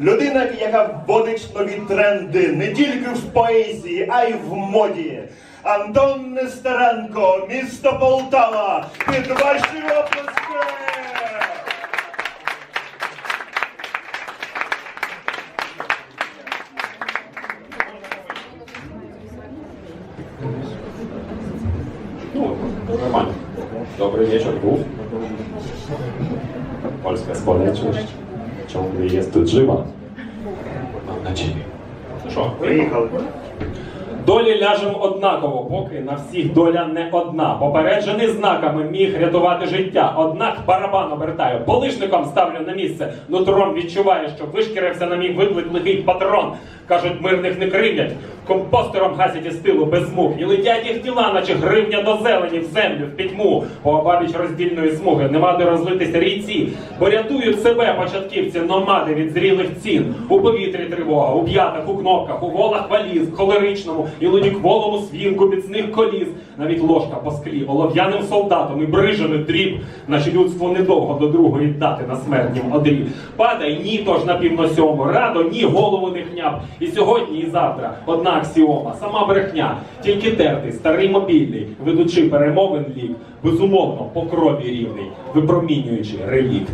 Людина, яка вводить нові тренди не тільки в поезії, а й в моді. Антон Нестеренко, місто Полтава, під ваші оплески! Dobry wieczór, Bóg. Polska społeczność ciągle jest żywa. Mam nadzieję. Ну що, Приїхали. Долі ляжем однаково, поки на всіх доля не одна. Попереджений знаками міг рятувати життя. Однак барабан обертаю, полишником ставлю на місце. Нутром відчуваю, що вишкірився на мій виклик лихий патрон. Кажуть, мирних не кривдять. Компостером гасять із тилу без мук. І летять їх тіла, наче гривня до зелені в землю, в пітьму. Обабіч роздільної смуги нема де розлитися рійці, бо рятують себе початківці номади від зрілих цін. У повітрі тривога, у п'ятах, у кнопках, у волах валіз, холеричному і лунікволому свінку міцних коліс. Навіть ложка по склі, олов'яним солдатом і брижами дріб, наче людство недовго до другої дати на смертнім одрі. Падай ні, тож на півно сьому, радо, ні, голову не хняв. І сьогодні, і завтра одна аксіома, сама брехня, тільки тертий, старий мобільний, ведучи перемовин лік, безумовно, по крові рівний, випромінюючи релікт.